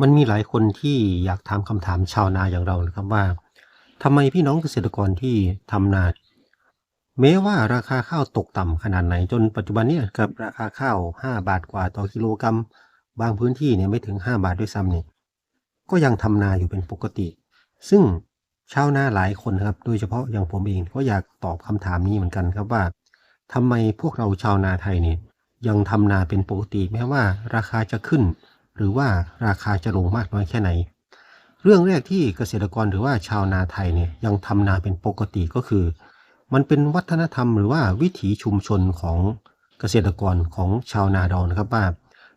มันมีหลายคนที่อยากถามคำถามชาวนาอย่างเรานะครับว่าทำไมพี่น้องเกษตรกรที่ทำนาแม้ว่าราคาข้าวตกต่ำขนาดไหนจนปัจจุบันเนี่ยกับราคาข้าว 5 บาทกว่าต่อกิโลกรัม บางพื้นที่เนี่ยไม่ถึง 5 บาทด้วยซ้ำเนี่ยก็ยังทำนาอยู่เป็นปกติ ซึ่งชาวนาหลายคนครับ โดยเฉพาะอย่างผมเองก็อยากตอบคำถามนี้เหมือนกันครับว่าทำไมพวกเราชาวนาไทยเนี่ยยังทำนาเป็นปกติแม้ว่าราคาจะขึ้น หรือว่าราคาจะลงมากน้อยแค่ไหน เรื่องแรกที่เกษตรกรหรือว่าชาวนาไทยเนี่ยยังทำนาเป็นปกติก็คือ มันเป็นวัฒนธรรมหรือว่าวิถีชุมชนของเกษตรกรของชาวนาเรานครับว่า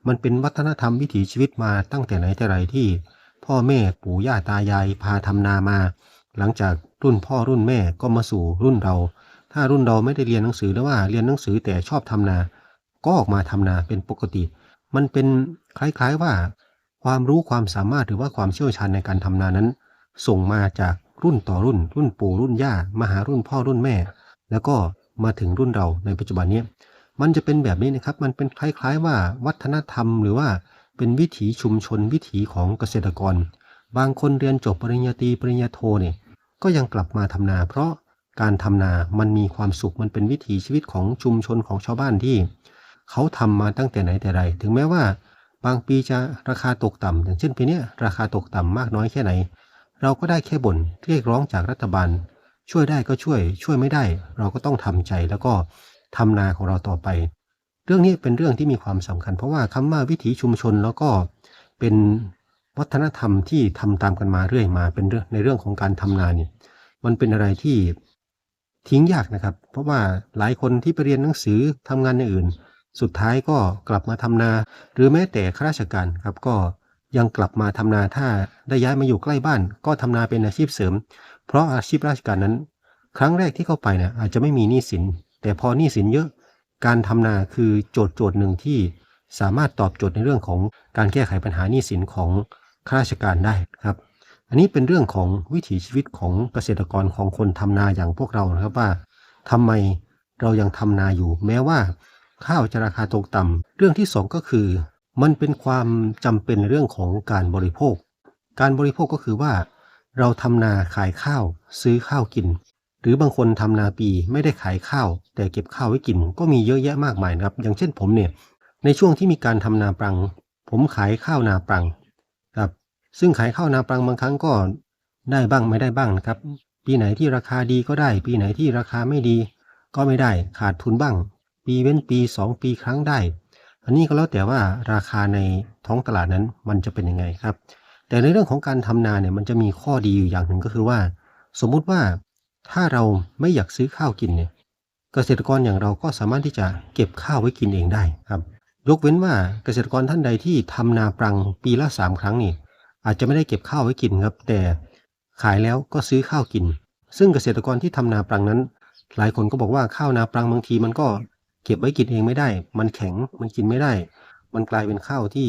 มันเป็นวัฒนธรรมวิถีชีวิตมาตั้งแต่ไหนแต่ไรที่ พ่อแม่ปู่ย่าตายายพาทำนามา หลังจากรุ่นพ่อรุ่นแม่ก็มาสู่รุ่นเรา ถ้ารุ่นเราไม่ได้เรียนหนังสือหรือว่าเรียนหนังสือแต่ชอบทำนา ก็ออกมาทำนาเป็นปกติ มันเป็นคล้ายๆว่า ความรู้ความสามารถหรือว่าความเชี่ยวชาญในการทำนานั้น ส่งมาจากรุ่นต่อรุ่น รุ่นปู่รุ่นย่ามาหารุ่นพ่อรุ่นแม่ แล้วก็มาถึงรุ่นเราในปัจจุบันนี้ มันจะเป็นแบบนี้นะครับ มันเป็นคล้าย ๆ ว่าวัฒนธรรม หรือว่าเป็นวิถีชุมชนวิถีของเกษตรกร บางคนเรียนจบปริญญาตรีปริญญาโทเนี่ยก็ยังกลับมาทำนา เพราะการทำนามันมีความสุขมันเป็นวิถีชีวิตของชุมชนของชาวบ้านที่ เขาทำมาตั้งแต่ไหนแต่ไร ถึงแม้ว่า บางปีจะราคาตกต่ำอย่างเช่นปีนี้ราคาตกต่ำมากน้อยแค่ไหน เราก็ได้แค่บ่นเรียกร้องจากรัฐบาล ช่วยได้ก็ช่วย ช่วยไม่ได้ เราก็ต้องทำใจแล้วก็ทำนาของเราต่อไป เรื่องนี้เป็นเรื่องที่มีความสำคัญ เพราะว่าคำว่าวิถีชุมชนแล้วก็เป็นวัฒนธรรมที่ทำตามกันมาเรื่อยมาเป็นเรื่องในเรื่องของการทำนาเนี่ยมันเป็นอะไรที่ทิ้งยากนะครับ เพราะว่าหลายคนที่ไปเรียนหนังสือทำงานในอื่น สุดท้ายก็กลับมาทำนา หรือแม้แต่ข้าราชการครับก็ยังกลับมาทำนาถ้าได้ย้ายมาอยู่ใกล้บ้าน ก็ทำนาเป็นอาชีพเสริม เพราะอาชีพราชการนั้น ครั้งแรกที่เข้าไปเนี่ยอาจจะไม่มีหนี้สิน แต่พอหนี้สินเยอะการทำนาคือโจทย์โจทย์หนึ่งที่สามารถตอบโจทย์ในเรื่องของการแก้ไขปัญหาหนี้สินของข้าราชการได้ครับ อันนี้เป็นเรื่องของวิถีชีวิตของเกษตรกรของคนทำนาอย่างพวกเรานะครับว่าทำไมเรายังทำนาอยู่ แม้ว่า ข้าวจะราคาตกต่ำเรื่องที่สองก็คือ มันเป็นความจำเป็นเรื่องของการบริโภค การบริโภคก็คือว่า เราทำนาขายข้าว ซื้อข้าวกิน หรือบางคนทำนาปีไม่ได้ขายข้าว แต่เก็บข้าวไว้กิน ก็มีเยอะแยะมากมายนะครับ อย่างเช่นผมเนี่ยในช่วงที่มีการทำนาปรัง ผมขายข้าวนาปรังครับ ซึ่งขายข้าวนาปรังบางครั้งก็ได้บ้างไม่ได้บ้างนะครับ ปีไหนที่ราคาดีก็ได้ ปีไหนที่ราคาไม่ดี ก็ไม่ได้ขาดทุนบ้าง ปีเว้นปี2ปีครั้งได้ อันนี้ก็แล้วแต่ว่าราคาในท้องตลาดนั้นมันจะเป็นยังไงครับ แต่ในเรื่องของการทำนาเนี่ยมันจะมีข้อดีอยู่อย่างหนึ่งก็คือว่า สมมุติว่าถ้าเราไม่อยากซื้อข้าวกินเนี่ยเกษตรกรอย่างเราก็สามารถที่จะเก็บข้าวไว้กินเองได้ครับ ยกเว้นว่าเกษตรกรท่านใดที่ทำนาปรังปีละสามครั้งนี่อาจจะไม่ได้เก็บข้าวไว้กินครับ แต่ขายแล้วก็ซื้อข้าวกิน ซึ่งเกษตรกรที่ทำนาปรังนั้น หลายคนก็บอกว่าข้าวนาปรังบางทีมันก็ เก็บไว้กินเองไม่ได้ มันแข็งมันกินไม่ได้ มันกลายเป็นข้าวที่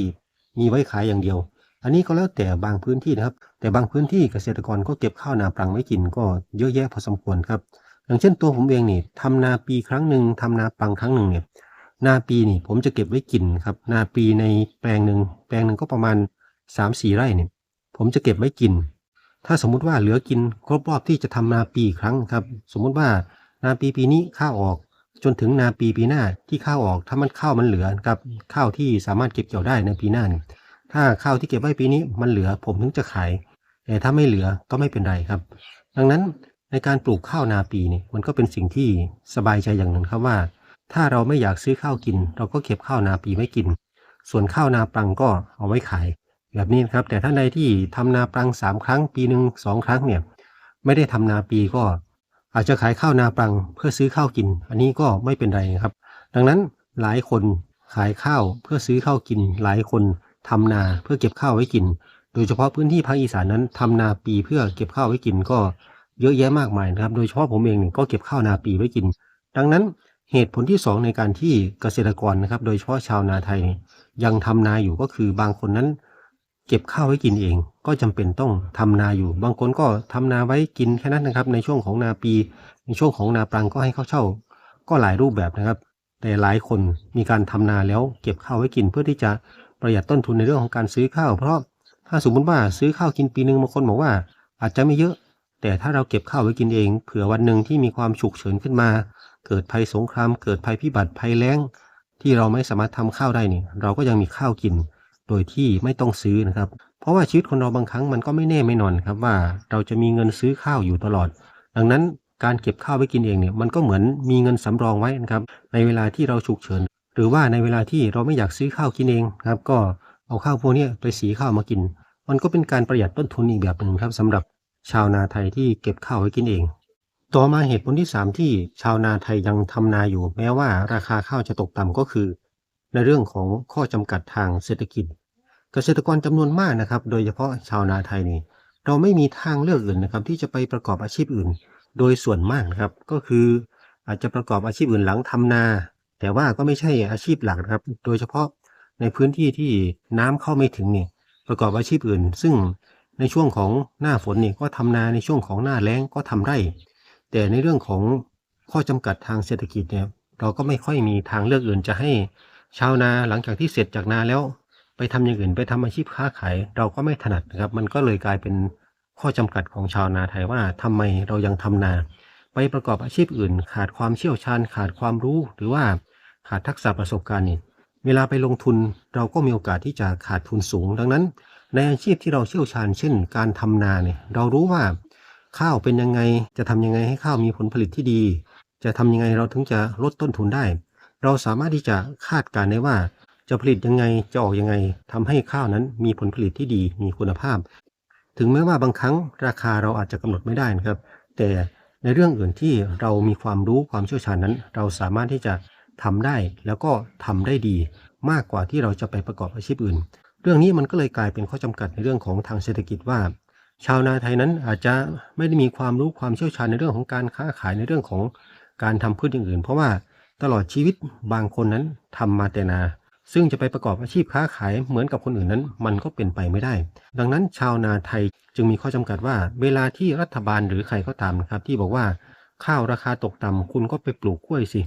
มีไว้ขายอย่างเดียว อันนี้ก็แล้วแต่บางพื้นที่นะครับ แต่บางพื้นที่เกษตรกรก็เก็บข้าวนาปรังไว้กินก็เยอะแยะพอสมควรครับ อย่างเช่นตัวผมเองนี่ทำนาปีครั้งหนึ่งทำนาปรังครั้งหนึ่งเนี่ยนาปีนี่ผมจะเก็บไว้กินครับ นาปีในแปลงหนึ่งแปลงหนึ่งก็ประมาณ3ามสี่ไร่เนี่ยผมจะเก็บไว้กิน ถ้าสมมุติว่าเหลือกินครบรอบที่จะทำนาปีครั้งครับ สมมุติว่านาปีปีนี้ข้าวออก จนถึงนาปีปีหน้าที่ข้าวออกถ้ามันข้าวมันเหลือครับข้าวที่สามารถเก็บเกี่ยวได้ในปีหน้านี่ถ้าข้าวที่เก็บไว้ปีนี้มันเหลือผมถึงจะขาย แต่ถ้าไม่เหลือก็ไม่เป็นไรครับ ดังนั้นในการปลูกข้าวนาปีนี่มันก็เป็นสิ่งที่สบายใจอย่างหนึ่งครับว่า ถ้าเราไม่อยากซื้อข้าวกิน เราก็เก็บข้าวนาปีไว้กิน ส่วนข้าวนาปรังก็เอาไว้ขาย แบบนี้นะครับ แต่ท่านใดที่ทำนาปรังสามครั้ง ปีหนึ่งสองครั้งเนี่ยไม่ได้ทำนาปีก็ อาจจะขายข้าวนาปรังเพื่อซื้อข้าวกิน อันนี้ก็ไม่เป็นไรครับ ดังนั้นหลายคนขายข้าวเพื่อซื้อข้าวกิน หลายคนทำนาเพื่อเก็บข้าวไว้กิน โดยเฉพาะพื้นที่ภาคอีสานนั้นทำนาปีเพื่อเก็บข้าวไว้กินก็เยอะแยะมากมายนะครับ โดยเฉพาะผมเองเนี่ยก็เก็บข้าวนาปีไว้กิน ดังนั้นเหตุผลที่สองในการที่เกษตรกรนะครับ โดยเฉพาะชาวนาไทยยยังทำนาอยู่ก็คือบางคนนั้น เก็บข้าวไว้กินเอง ก็จำเป็นต้องทำนาอยู่ บางคนก็ทำนาไว้กินแค่นั้นนะครับ ในช่วงของนาปี ในช่วงของนาปรังก็ให้เขาเช่า ก็หลายรูปแบบนะครับ แต่หลายคนมีการทำนาแล้วเก็บข้าวไว้กิน เพื่อที่จะประหยัดต้นทุนในเรื่องของการซื้อข้าว เพราะถ้าสมมติว่าซื้อข้าวกินปีหนึ่งบางคนบอกว่า อาจจะไม่เยอะ แต่ถ้าเราเก็บข้าวไว้กินเอง เผื่อวันหนึ่งที่มีความฉุกเฉินขึ้นมา เกิดภัยสงคราม เกิดภัยพิบัติภัยแล้ง ที่เราไม่สามารถทำข้าวได้นี่เราก็ยังมีข้าวกิน โดยที่ไม่ต้องซื้อนะครับ เพราะว่าชีวิตคนเราบางครั้งมันก็ไม่แน่ไม่นอนครับว่าเราจะมีเงินซื้อข้าวอยู่ตลอด ดังนั้นการเก็บข้าวไว้กินเองเนี่ยมันก็เหมือนมีเงินสำรองไว้นะครับ ในเวลาที่เราฉุกเฉิน หรือว่าในเวลาที่เราไม่อยากซื้อข้าวกินเองครับก็เอาข้าวพวกนี้ไปสีข้าวมากิน มันก็เป็นการประหยัดต้นทุนอีกแบบหนึ่งครับสำหรับชาวนาไทยที่เก็บข้าวไว้กินเอง ต่อมาเหตุผลที่ 3 ที่ชาวนาไทยยังทำนาอยู่ แม้ว่าราคาข้าวจะตกต่ำก็คือ ในเรื่องของข้อจำกัดทางเศรษฐกิจ เกษตรกรจำนวนมากนะครับ โดยเฉพาะชาวนาไทยนี่เราไม่มีทางเลือกอื่นนะครับ ที่จะไปประกอบอาชีพอื่น โดยส่วนมากนะครับ ก็คืออาจจะประกอบอาชีพอื่นหลังทำนา แต่ว่าก็ไม่ใช่อาชีพหลักนะครับ โดยเฉพาะในพื้นที่ที่น้ำเข้าไม่ถึงนี่ประกอบอาชีพอื่น ซึ่งในช่วงของหน้าฝนนี่ก็ทำนาในช่วงของหน้าแล้งก็ทำไร่ แต่ในเรื่องของข้อจำกัดทางเศรษฐกิจเนี่ยเราก็ไม่ค่อยมีทางเลือกอื่นจะให้ ชาวนาหลังจากที่เสร็จจากนาแล้วไปทำอย่างอื่นไปทำอาชีพค้าขายเราก็ไม่ถนัดนะครับ มันก็เลยกลายเป็นข้อจำกัดของชาวนาไทยว่าทำไมเรายังทำนา ไปประกอบอาชีพอื่น ขาดความเชี่ยวชาญ ขาดความรู้ หรือว่าขาดทักษะประสบการณ์นี่เวลาไปลงทุนเราก็มีโอกาสที่จะขาดทุนสูง ดังนั้น ในอาชีพที่เราเชี่ยวชาญเช่น การทำนาเนี่ยเรารู้ว่าข้าวเป็นยังไงจะทำยังไงให้ข้าวมีผลผลิตที่ดี จะทำยังไงเราถึงจะลดต้นทุนได้ เราสามารถที่จะคาดการณ์ได้ว่า จะผลิตยังไงจะออกยังไงทำให้ข้าวนั้นมีผลผลิตที่ดีมีคุณภาพ ถึงแม้ว่าบางครั้งราคาเราอาจจะกำหนดไม่ได้นะครับ แต่ในเรื่องอื่นที่เรามีความรู้ความเชี่ยวชาญนั้น เราสามารถที่จะทำได้แล้วก็ทำได้ดี มากกว่าที่เราจะไปประกอบอาชีพอื่น เรื่องนี้มันก็เลยกลายเป็นข้อจำกัดในเรื่องของทางเศรษฐกิจว่า ชาวนาไทยนั้นอาจจะไม่ได้มีความรู้ความเชี่ยวชาญในเรื่องของการค้าขายในเรื่องของการทำพืชอย่างอื่น เพราะว่า ตลอดชีวิตบางคนนั้นทำมาแต่นา ซึ่งจะไปประกอบอาชีพค้าขายเหมือนกับคนอื่นนั้น มันก็เป็นไปไม่ได้ ดังนั้นชาวนาไทยจึงมีข้อจำกัดว่า เวลาที่รัฐบาลหรือใครก็ตามนะครับ ที่บอกว่าข้าวราคาตกต่ำคุณก็ไปปลูกกล้วยสิ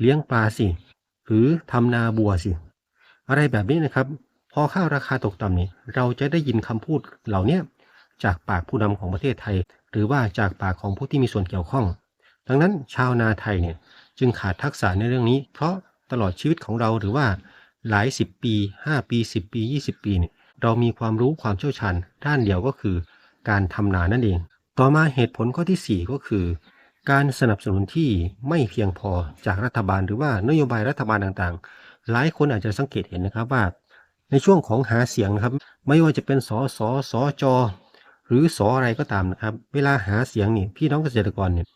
เลี้ยงปลาสิหรือทำนาบัวสิ อะไรแบบนี้นะครับ พอข้าวราคาตกต่ำนี่เราจะได้ยินคำพูดเหล่านี้จากปากผู้นำของประเทศไทย หรือว่าจากปากของผู้ที่มีส่วนเกี่ยวข้อง ดังนั้นชาวนาไทยเนี่ย จึงขาดทักษะในเรื่องนี้ เพราะตลอดชีวิตของเราหรือว่าหลายสิบปี 5 ปี 10 ปี 20 ปีเนี่ยเรามีความรู้ความเชี่ยวชาญด้านเดียวก็คือ การทำนานั่นเอง ต่อมาเหตุผลข้อที่ 4 ก็คือ การสนับสนุนที่ไม่เพียงพอจากรัฐบาล หรือว่านโยบายรัฐบาลต่างๆ หลายคนอาจจะสังเกตเห็นนะครับว่า ในช่วงของหาเสียงนะครับ ไม่ว่าจะเป็นสสสจหรือสออะไรก็ตามนะครับ เวลาหาเสียงนี่พี่น้องเกษตรกรเนี่ย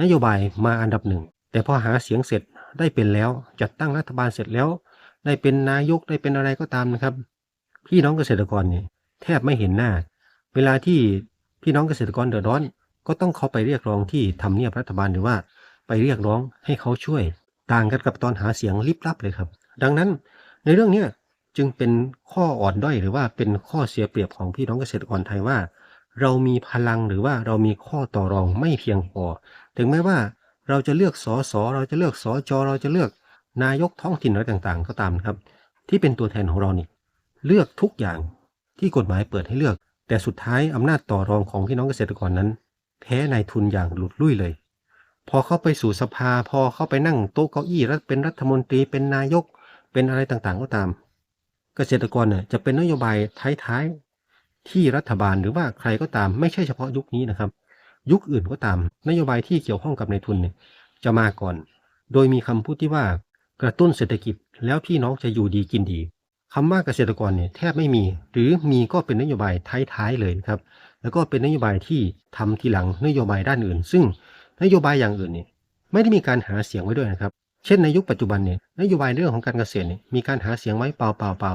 นโยบายมาอันดับหนึ่ง แต่พอหาเสียงเสร็จได้เป็นแล้ว จัดตั้งรัฐบาลเสร็จแล้ว ได้เป็นนายกได้เป็นอะไรก็ตามนะครับ พี่น้องเกษตรกรเนี่ยแทบไม่เห็นหน้า เวลาที่พี่น้องเกษตรกรเดือดร้อน ก็ต้องเขาไปเรียกร้องที่ทำเนียบรัฐบาลหรือว่า ไปเรียกร้องให้เขาช่วย ต่างกันกับตอนหาเสียงลิบลับเลยครับ ดังนั้นในเรื่องเนี้ยจึงเป็นข้ออ่อนด้อยหรือว่าเป็นข้อเสียเปรียบของพี่น้องเกษตรกรไทยว่า เรามีพลังหรือว่าเรามีข้อต่อรองไม่เพียงพอ ถึงแม้ว่า เราจะเลือกสอสอเราจะเลือกสอจอเราจะเลือกนายกท้องถิ่นอะไรต่างๆ ก็ตามครับ ที่เป็นตัวแทนของเรานี่เลือกทุกอย่างที่กฎหมายเปิดให้เลือก แต่สุดท้ายอำนาจต่อรองของพี่น้องเกษตรกรนั้น แพ้นายทุนอย่างหลุดลุ่ยเลย พอเข้าไปสู่สภาพอเข้าไปนั่งโต๊ะเก้าอี้รัฐเป็นรัฐมนตรีเป็นนายกเป็นอะไรต่างๆ ก็ตาม เกษตรกรเนี่ยจะเป็นนโยบายท้ายๆที่รัฐบาลหรือว่าใครก็ตามไม่ใช่เฉพาะยุคนี้นะครับ ยุคอื่นก็ตาม นโยบายที่เกี่ยวข้องกับในทุนเนี่ยจะมาก่อน โดยมีคำพูดที่ว่ากระตุ้นเศรษฐกิจแล้วพี่น้องจะอยู่ดีกินดีคำว่าเกษตรกรเนี่ยแทบไม่มี หรือมีก็เป็นนโยบายท้ายๆเลยครับ แล้วก็เป็นนโยบายที่ทำทีหลังนโยบายด้านอื่น ซึ่งนโยบายอย่างอื่นเนี่ยไม่ได้มีการหาเสียงไว้ด้วยนะครับ เช่นในยุคปัจจุบันเนี่ยนโยบายเรื่องของการเกษตรเนี่ยมีการหาเสียงไว้เปล่าเปล่าเปล่า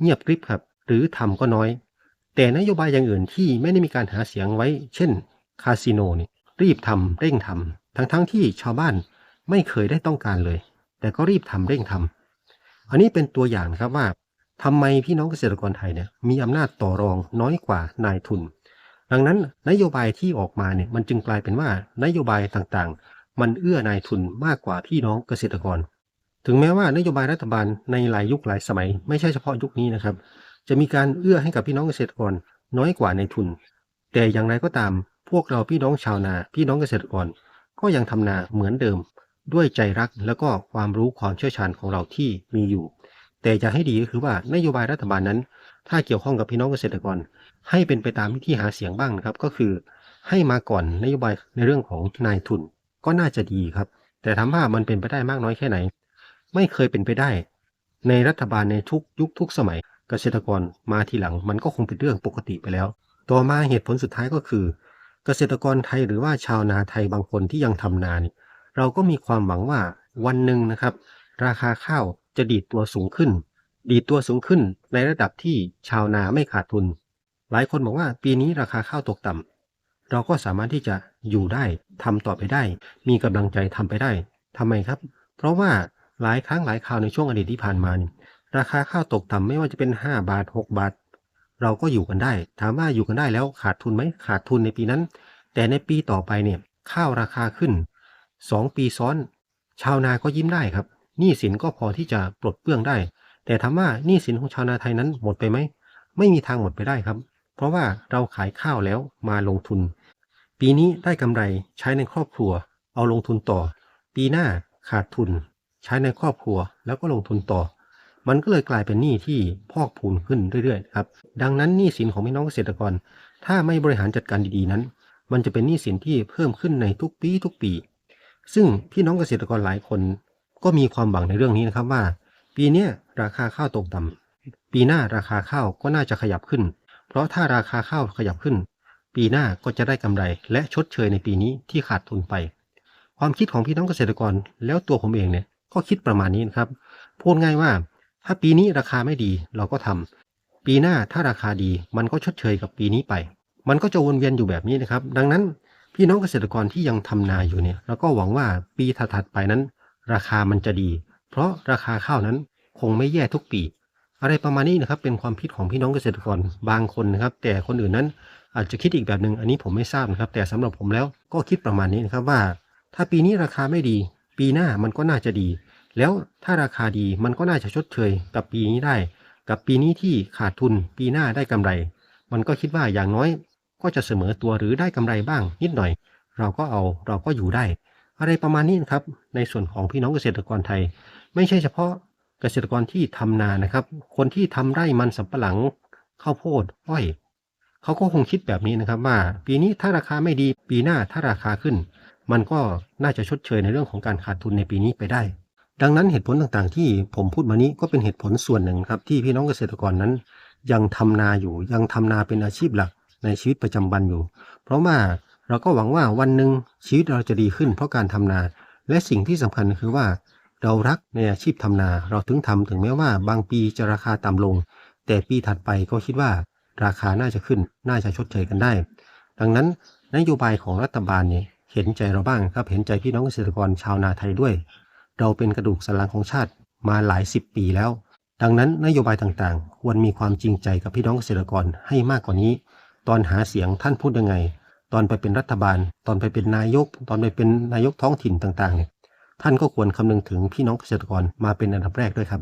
เงียบกริบครับ หรือทำก็น้อย แต่นโยบายอย่างอื่นที่ไม่ได้มีการหาเสียงไว้ เช่น คาสิโนนี่รีบทำเร่งทำทั้งๆทที่ชาวบ้านไม่เคยได้ต้องการเลย แต่ก็รีบทำเร่งทำอันนี้เป็นตัวอย่างนะครับว่าทำไมพี่น้องเกษตรกรไทยเนี่ยมีอำนาจต่อรองน้อยกว่านายทุน ดังนั้นนโยบายที่ออกมาเนี่ยมันจึงกลายเป็นว่านโยบายต่างๆ มันเอื้อนายทุนมากกว่าพี่น้องเกษตรกร ถึงแม้ว่านโยบายรัฐบาลในหลายยุคหลายสมัย ไม่ใช่เฉพาะยุคนี้นะครับ จะมีการเอื้อให้กับพี่น้องเกษตรกรน้อยกว่าในทุน แต่อย่างไรก็ตาม พวกเราพี่น้องชาวนาพี่น้องเกษตรกร ก็ยังทำนาเหมือนเดิม ด้วยใจรักแล้วก็ความรู้ความเชี่ยวชาญของเราที่มีอยู่ แต่จะให้ดีก็คือว่านโยบายรัฐบาลนั้น ถ้าเกี่ยวข้องกับพี่น้องเกษตรกร ให้เป็นไปตามที่หาเสียงบ้างนะครับ ก็คือ ให้มาก่อนนโยบายในเรื่องของนายทุน ก็น่าจะดีครับ แต่ถามว่ามันเป็นไปได้มากน้อยแค่ไหน ไม่เคยเป็นไปได้ ในรัฐบาลในทุกยุคทุกสมัยเกษตรกรมาทีหลังมันก็คงเป็นเรื่องปกติไปแล้ว ต่อมาเหตุผลสุดท้ายก็คือ เกษตรกรไทยหรือว่าชาวนาไทยบางคนที่ยังทำนานี่เราก็มีความหวังว่าวันหนึ่งนะครับ ราคาข้าวจะดีดตัวสูงขึ้น ดีดตัวสูงขึ้นในระดับที่ชาวนาไม่ขาดทุน หลายคนบอกว่าปีนี้ราคาข้าวตกต่ำเราก็สามารถที่จะอยู่ได้ทำต่อไปได้ มีกำลังใจทำไปได้ทำไมครับ เพราะว่าหลายครั้งหลายคราวในช่วงอดีตที่ผ่านมานี่ราคาข้าวตกต่ำไม่ว่าจะเป็น 5 บาท 6 บาท เราก็อยู่กันได้ ถามว่าอยู่กันได้แล้วขาดทุนไหมขาดทุนในปีนั้น แต่ในปีต่อไปเนี่ยข้าวราคาขึ้น 2 ปีซ้อน ชาวนาก็ยิ้มได้ครับหนี้สินก็พอที่จะปลดเปลื้องได้ แต่ถามว่าหนี้สินของชาวนาไทยนั้นหมดไปไหมไม่มีทางหมดไปได้ครับ เพราะว่าเราขายข้าวแล้วมาลงทุน ปีนี้ได้กำไรใช้ในครอบครัว เอาลงทุนต่อ ปีหน้าขาดทุน ใช้ในครอบครัวแล้วก็ลงทุนต่อ มันก็เลยกลายเป็นหนี้ที่พอกพูนขึ้นเรื่อยๆครับ ดังนั้นหนี้สินของพี่น้องเกษตรกร ถ้าไม่บริหารจัดการดีๆนั้น มันจะเป็นหนี้สินที่เพิ่มขึ้นในทุกปีทุกปี ซึ่งพี่น้องเกษตรกรหลายคน ก็มีความหวังในเรื่องนี้นะครับว่า ปีนี้ราคาข้าวตกต่ำปีหน้าราคาข้าวก็น่าจะขยับขึ้น เพราะถ้าราคาข้าวขยับขึ้น ปีหน้าก็จะได้กำไร และชดเชยในปีนี้ที่ขาดทุนไป ความคิดของพี่น้องเกษตรกรแล้วตัวผมเองเนี่ยก็คิดประมาณนี้นะครับ พูดง่ายว่า ถ้าปีนี้ราคาไม่ดีเราก็ทำปีหน้าถ้าราคาดีมันก็ชดเชยกับปีนี้ไป มันก็จะวนเวียนอยู่แบบนี้นะครับ ดังนั้นพี่น้องเกษตรกรที่ยังทำนาอยู่เนี่ยเราก็หวังว่าปีถัดๆไปนั้น ราคามันจะดี เพราะราคาข้าวนั้นคงไม่แย่ทุกปี อะไรประมาณนี้นะครับเป็นความคิดของพี่น้องเกษตรกรบางคนนะครับ แต่คนอื่นนั้นอาจจะคิดอีกแบบหนึ่งอันนี้ผมไม่ทราบนะครับ แต่สำหรับผมแล้วก็คิดประมาณนี้นะครับว่า ถ้าปีนี้ราคาไม่ดี ปีหน้ามันก็น่าจะดี แล้วถ้าราคาดีมันก็น่าจะชดเชยกับปีนี้ได้ กับปีนี้ที่ขาดทุนปีหน้าได้กำไร มันก็คิดว่าอย่างน้อยก็จะเสมอตัวหรือได้กำไรบ้างนิดหน่อย เราก็เอาเราก็อยู่ได้ อะไรประมาณนี้นะครับ ในส่วนของพี่น้องเกษตรกรไทย ไม่ใช่เฉพาะเกษตรกรที่ทำนานะครับ คนที่ทำไร่มันสำปะหลังข้าวโพดอ้อยเขาก็คงคิดแบบนี้นะครับว่า ปีนี้ถ้าราคาไม่ดีปีหน้าถ้าราคาขึ้น มันก็น่าจะชดเชยในเรื่องของการขาดทุนในปีนี้ไปได้ ดังนั้นเหตุผลต่างๆ ที่ผมพูดมานี้ก็เป็นเหตุผลส่วนหนึ่งครับที่พี่น้องเกษตรกรนั้น ยังทำนาอยู่ยังทำนาเป็นอาชีพหลักในชีวิตประจำวันอยู่ เพราะว่าเราก็หวังว่าวันหนึ่งชีวิตเราจะดีขึ้นเพราะการทำนา และสิ่งที่สำคัญคือว่า เรารักในอาชีพทำนา เราถึงทำถึงแม้ว่าบางปีจะราคาต่ำลง แต่ปีถัดไปก็คิดว่าราคาน่าจะขึ้น น่าจะชดเชยกันได้ ดังนั้นนโยบายของรัฐบาลเนี่ยเห็นใจเราบ้างครับ เห็นใจพี่น้องเกษตรกรชาวนาไทยด้วย เราเป็นกระดูกสันหลังของชาติมาหลายสิบปีแล้ว ดังนั้นนโยบายต่างๆ ควรมีความจริงใจกับพี่น้องเกษตรกรให้มากกว่านี้ ตอนหาเสียงท่านพูดยังไง ตอนไปเป็นรัฐบาล ตอนไปเป็นนายก ตอนไปเป็นนายกท้องถิ่นต่างๆเนี่ยท่านก็ควรคำนึงถึงพี่น้องเกษตรกรมาเป็นอันดับแรกด้วยครับ